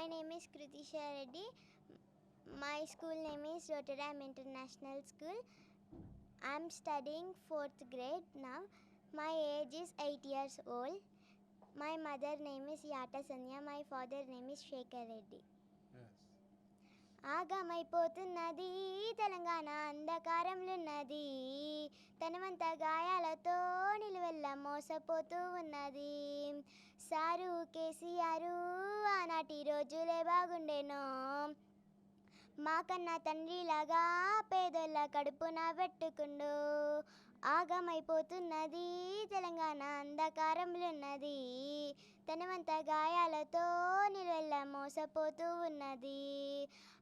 My name is Kritisha Reddy. My school name is Rotterdam International School. I'm studying fourth grade now. My age is eight years old. My mother name is Yata Sanya. My father name is Shekhar Reddy. ఆగమైపోతున్నది Telangana అంధకారంలున్నది తనవంత గాయాలతో నిలువెల్ల మోసపోతూ ఉన్నది sir KCR నాటి రోజులే బాగుండేనో. మాకన్నా తండ్రిలాగా పేదోళ్ళ కడుపున పెట్టుకుండు. ఆగమైపోతున్నది తెలంగాణ అంధకారంలున్నది తనవంత గాయాలతో నిలువెల్ల మోసపోతూ ఉన్నది.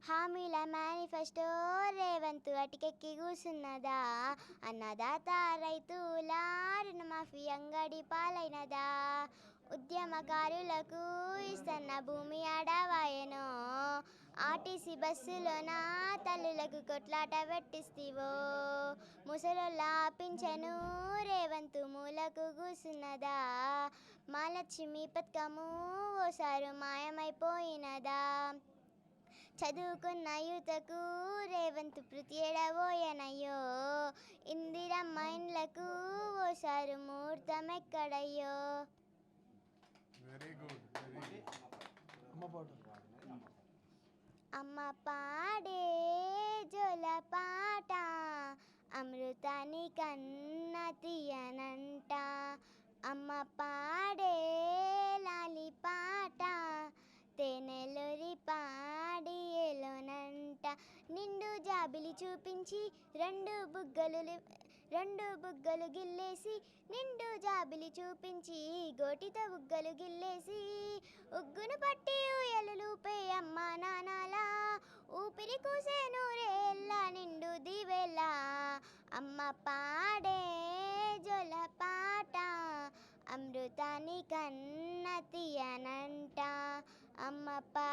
హామీల మేనిఫెస్టో రేవంత్ అటికెక్కి కూసున్నదా? అన్నదాత రైతుల రుణమాఫీ అంగడి పాలైనదా? ఉద్యమకారులకు ఇస్తున్న భూమి అడవాయనో ఆర్టీసీ బస్సులోన తల్లులకు కొట్లాట పెట్టిస్తివో. ముసలోళ్ళ పింఛను రేవంతు మూలకు కూసున్నదా? మా లక్ష్మి పథకము ఓసారు మాయమైపోయినదా? చదువుకున్న యువతకు రేవంత్ ప్రతి ఏడవోయనయ్యో ఇందిరమ్మ ఇండ్లకు ఓసారు ముహూర్తం ఎక్కడయ్యో వెరీ గుడ్ వెరీ అమ్మ పాట అమ్మ పాడే జోల అమృతాని కన్న తీయనంట. అమ్మ పాడే లాలి పాట తేనెలొరి పాడి ఎలోనంట నిండు జాబిలి చూపించి రెండు బుగ్గలు రెండు బుగ్గలు గిల్లేసి నిండు జాబిలి చూపించి గోటితో బుగ్గలు గిల్లేసి ఊపిరి కూసే నిండు దివెల. అమ్మ పాడే జొల పాట అమృతాని కన్న తీయనంట. అమ్మ పా